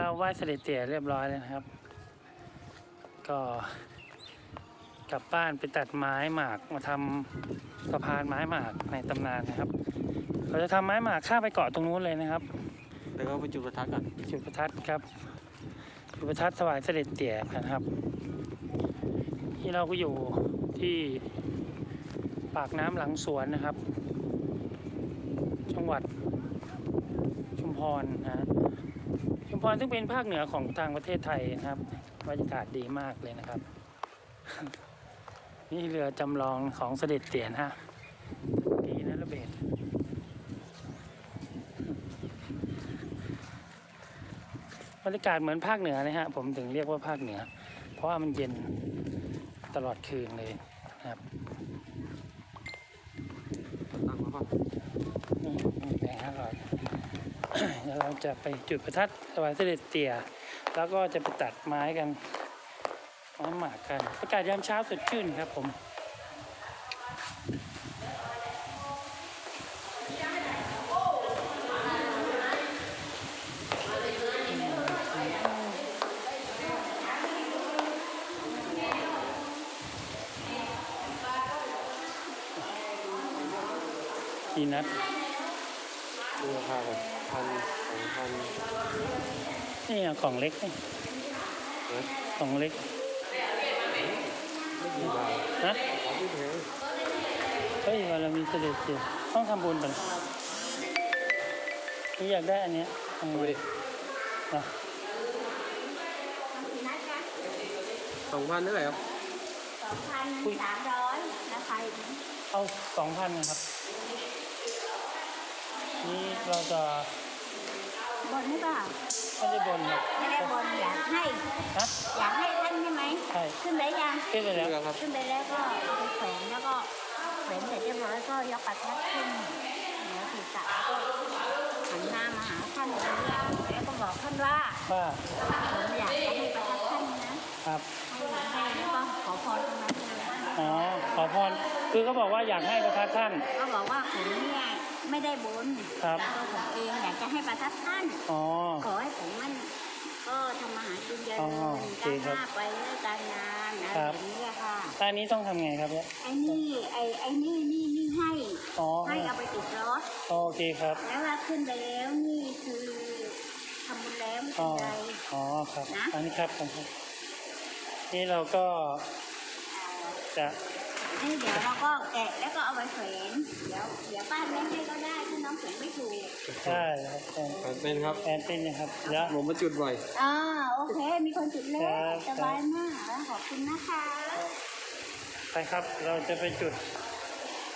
เราไหว้เสด็จเตี่ยเรียบร้อยแล้วนะครับ ก็กลับบ้านไปตัดไม้หมากมาทำสะพานไม้หมากในตำนานนะครับ เราจะทำไม้หมากข้ามไปเกาะตรงนู้นเลยนะครับแล้วก็ไปจุดประทัดกันจุดประทัดครับจุดประทัดถวายเสด็จเตี่ยกันครับ ที่เราก็อยู่ที่ปากน้ำหลังสวนนะครับ จังหวัดชุมพรนะฮะชุ มพรซึ่งเป็นภาคเหนือของทางประเทศไทยนะครับบรรยากาศดีมากเลยนะครับ นี่เรือจำลองของเสด็จเตี่ยนะฮะดีนะระเบิดบรรยากาศเหมือนภาคเหนือนะฮะผมถึงเรียกว่าภาคเหนือ เพราะว่ามันเย็นตลอดคืนเลยนะครับตั้งมาป่ะนี่มีแบงค์ห้าร้อย เดี๋ยวเราจะไปจุดประทัดถวายเสด็จเตี่ย แล้วก็จะไปตัดไม้กันไม้หมากกันอากาศยามเช้าสดชื่นครับผมดีนัดดูราคาก่อน พันสองพันนี่เอาของเล็กนี่นะของเล็กไม่กี่บาทนะของไม่แพงเฮ้ยวันเรามีเสด็จเตี่ยต้องทำบุญก่อนนี่อยากได้อันเนี้ยเอาดูไปดินะสองพันเท่าไหร่ครับสองพันสามร้อยราคาอย่างนี้เอาสองพันครับนี่ เราจะบนหรือเปล่าไม่ได้บนครับไม่ได้บนอยากให้ ฮะอยากให้ท่านใช่ไหมใช่ขึ้นไปยังขึ้นไปแล้วเรือครับ ขึ้นไปแล้วก็เอาไปแขวนแล้วก็แขวนเสร็จเรียบร้อยก็ยกประทัดขึ้นเหนือศีรษะแล้วก็หันหน้ามาหาท่านอย่างนี้แล้วก็บอกท่านว่าว่าผมอยากจะให้ประทัดท่านนะครับให้ให้แล้วก็ขอพรตรงนั้นเลยอ๋อขอพรคือเขาบอกว่าอยากให้ประทัดท่านก็บอกว่าผมเนี่ย ไม่ได้บุญครับ ตัวผมเองอยากจะให้ประทัดท่าน อ๋อ ขอให้ผมมันก็ทำมาหากินเยอะอ๋อโอเคการครับหน้าไปเรื่อยการงานอะไรครับแบบนี้อะค่ะท่านนี้ต้องทำไงครับเนี่ยไอ้นี่ไอ้ไอ้นี่นี่นี่ให้อ๋อให้เอาไปติดรถโอเคครับแล้วว่าขึ้นไปแล้วนี่คือทำบุญแล้วไม่อ๋เป็อนไร อ๋อครับ นะ อันนี้ครับครับนี่เราก็จะ นี่เดี๋ยวเราก็แกะแล้วก็เอาไปแขวนเดี๋ยวเดี๋ยวป้าแม่ให้ก็ได้ถ้าน้องแขวนไม่ถูกใช่ครับแอนแปดเป็นครับแอนเป็นนะครับแล้ว ผมมาจุดบ่อยอ่าโอเค มีคนจุดแล้วครับ สบายมากแล้วขอบคุณนะคะไปครับ เราจะไปจุด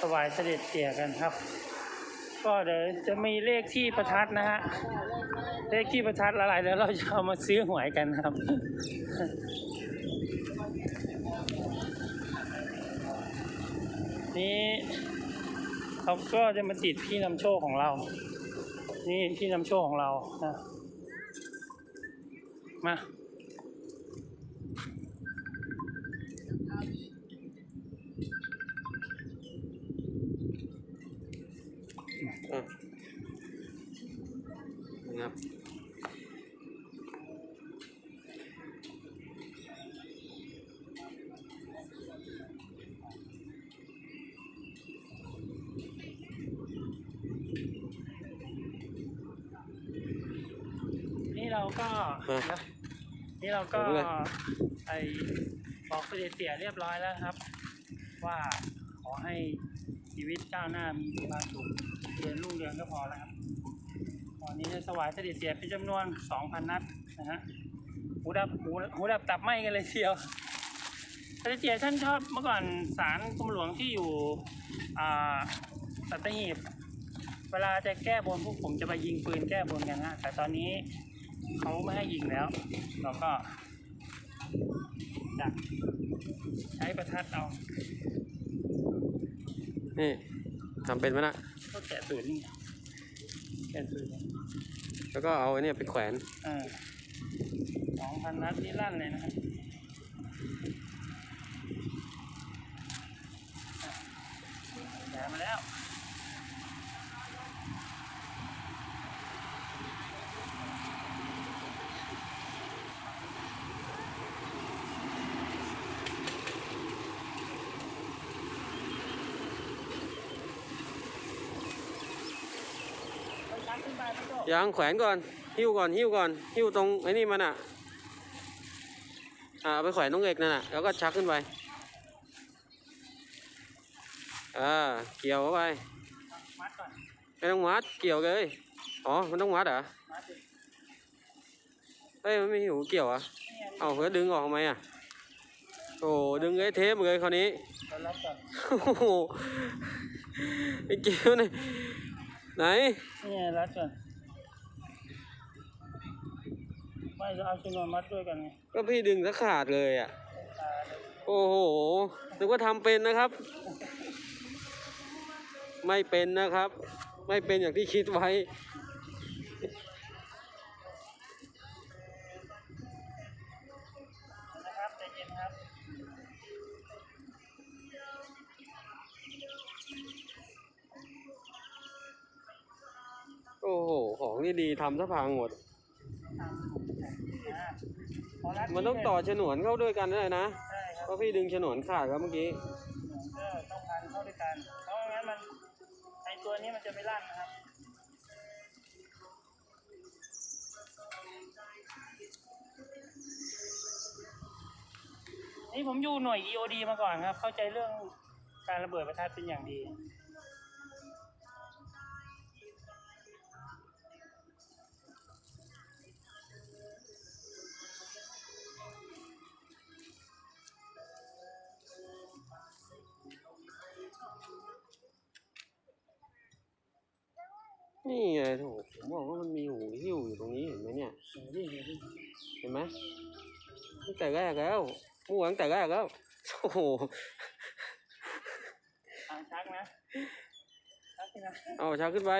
ถวายเสด็จเตี่ยกันครับ ก็เดี๋ยวจะมีเลขที่ประทัดนะฮะ เลขที่ประทัดอะไรเดี๋ยวเราจะเอามาซื้อหวยกันครับ นี่เราก็จะมาติดพี่นำโชคของเรา นี่พี่นำโชคของเรานะมาอ่นะครับ นี่เราก็ อะ นี่เรา ก็ผมเลยไอบอกเสด็จเตี่ยเรียบร้อยแล้วครับ ว่าขอให้ชีวิตก้าวหน้ามีความสุขเรียนรุ่งเรืองก็พอแล้วครับตอนนี้ได้ถวายเสด็จเตี่ยเป็นจำนวน 2,000 นัดนะฮะหูดับหูหูดับตับไหมกันเลยทีเดียวเสด็จเตี่ยท่านชอบเมื่อก่อนศาลกรมหลวงที่อยู่อ่าสัตหีบเวลาจะแก้บนพวกผมจะไปยิงปืนแก้บนกันฮะแต่ตอนนี้ เขาไม่ให้ยิงแล้ว เราก็จะใช้ประทัดเอานี่ทำเป็นไหมนะก็แกะสูตรนี่ไงแกะสูตรแล้วก็เอาไอ้เนี่ยไปแขวนอ่าสองพันนัดนี่ลั่นเลยนะครับแกะมาแล้ว ไปพี่โจ ยางแขวนก่อน หิ้วก่อน หิ้วก่อน หิ้วตรงไอ้นี่มันอะ อ่าไปแขวนตรงเหล็กนั่นน่ะ แล้วก็ชักขึ้นไป อ่า เกี่ยวเข้าไปมันไม่ต้องมัด เกี่ยวเลย อ๋อ มันต้องมัดเหรอเฮ้ย มันไม่หูเกี่ยวอะ เอาเพื่อดึงออกทำไมอะ โอ้ดึงไอ้เทปเลยคราวนี้โอ้โหไอ้เกี่ยวเนี่ยไหน นี่รัดก่อน ไม่จะเอาชนวนมัดด้วยกันไงก็พี่ดึงซะขาดเลยอะตาเลยโอ้โห นึกว่าทำเป็นนะครับ ไม่เป็นนะครับ ไม่เป็นอย่างที่คิดไว้ นะครับใจเย็นครับโอ้โห ของนี่ดีทำซะพังหมดอ่าพอรัด มันต้องต่อฉนวนเข้าด้วยกันเลยนะใช่ครับเพราะพี่ดึงฉนวนขาดครับเมื่อกี้ก็ต้องพันเข้าด้วยกันเพราะงั้นมันไอตัวนี้มันจะไม่ลั่นนะครับนี่ผมอยู่หน่วย EOD มาก่อนครับ เข้าใจเรื่องการระเบิดประทัดเป็นอย่างดี นี่ไงโถผมบอกว่ามันมีหูหิ้วอยู่ตรงนี้เห็นไหมเนี่ยเห็นไหมตั้งแต่แรกแล้วมั่วตั้งแต่แรกแล้วโอ้โหทางชักนะชักสินะเอาชักขึ้นไป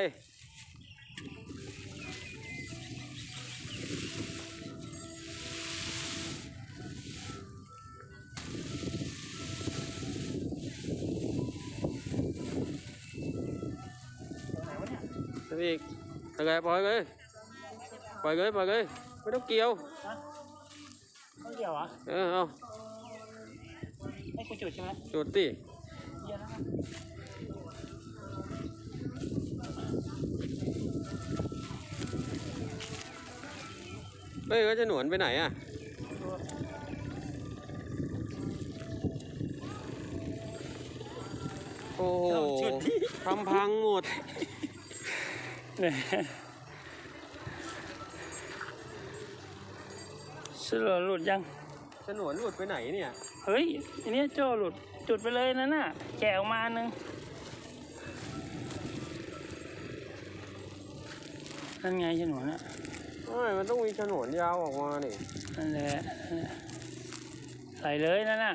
Thế thì thằng gà bòi ghê bòi ghê bòi ghê mới đốc kiều ฮะต้องเกี่ยวเหรอ ừ, không ให้กูจุดใช่ไหม chuột tỉ เยี่ยนะครับ ê có chân nuổn bên này à ดู ồ chuột đi. thăm phăng một เนี่ย สรุปหลุดยัง chân nuổn lụt bên này nè เฮ้ยอันนี้โจหลุดจุดไปเลยนั่นน่ะ แกะออกมาอันนึงนั่นไงฉนวนน่ะ Ôi, มันต้องมีฉนวนยาวออกมานี่นั่นแหละนั่นแหละใส่เลยนั่นน่ะ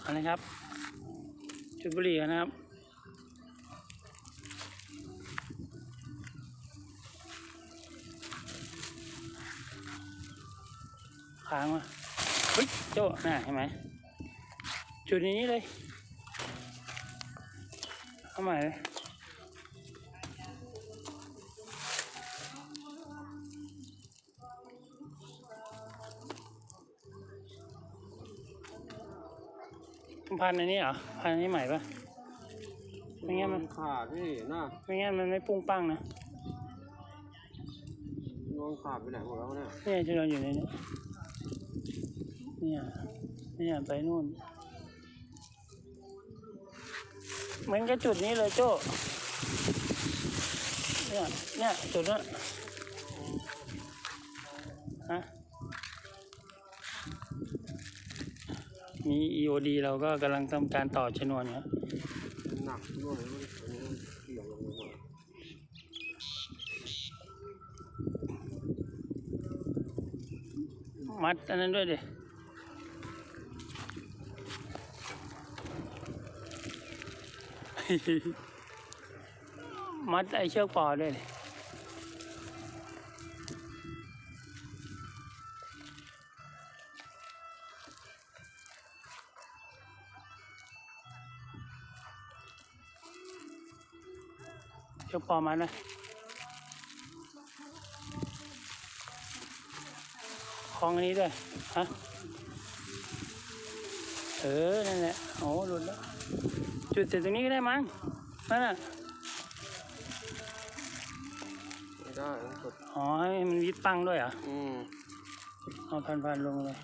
เอาเลยครับ จุดบุหรี่ก่อนนะครับ ค้างมาเฮ้ยโจ้น่ะเห็นไหมจุดในนี้เลยเอาใหม่เลยพันอันนี้เหรอพันอันนี้ใหม่ปะไม่งั้นมันขาดพี่น่ะไม่งั้นมันไม่ปุ้งปังนะนวงขาดไปไหนหมดแล้วเนี่ยเนี่ยที่เราอยู่ในนี้ เนี่ยเนี่ยไปนู่น เหมือนกับจุดนี้เลยโจ้เนี่ยเนี่ยจุดนั้นฮะมี EOD เราก็กำลังทำการต่อชนวนครับหนักด้วยมันอันนี้มันเกี่ยวลงมามัดอันนั้นด้วยดิ มัดไอเชือกปอด้วยเชือกปอมัดนะคล้องอันนี้ด้วย ฮะ เออ นั่นแหละ โอ้หลุดแล้ว จุดเสร็จตรงนี้ก็ได้มั้งนั่นอะไม่ได้ต้องกดอ๋อมันวิดปังด้วยเหรอะอืม เอาพันๆลงเลย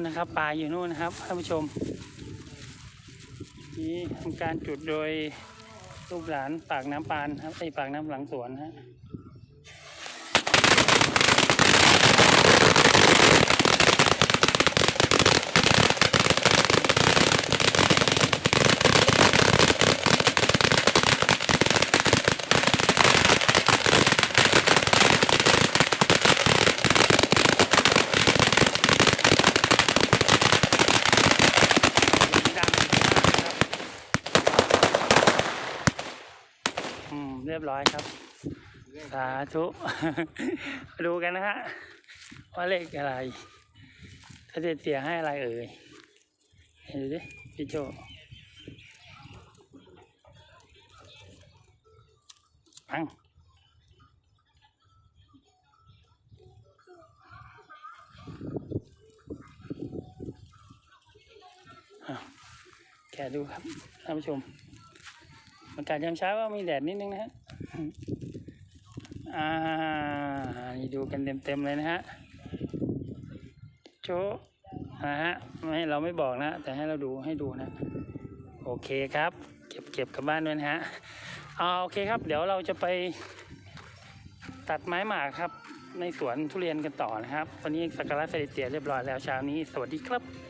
นู่นนะครับปลาอยู่นู่นนะครับท่านผู้ชม นี่ทำการจุดโดยลูกหลานปากน้ำปานครับไอปากน้ำหลังสวนฮะ ดังมากครับอืม เรียบร้ อยครับ สาธุดูกันนะฮะว่าเลขอะไร ถ้าเด็ดเสียให้อะไรเอ่ยเห็นดิพี่โจปังแกะดูครับท่านผู้ชมอากาศยามเช้าก็มีแดดนิดนึงนะฮะ อ่านี่ดูกันเต็มๆเลยนะฮะ โชนะฮะ ไม่เราไม่บอกนะ แต่ให้เราดูให้ดูนะ โอเคครับ เก็บเก็บกลับบ้านด้วยนะฮะเอาโอเคครับ เดี๋ยวเราจะไปตัดไม้หมากครับ ในสวนทุเรียนกันต่อนะครับ วันนี้สักการะเสด็จเตี่ยเรียบร้อยแล้วเช้านี้ สวัสดีครับ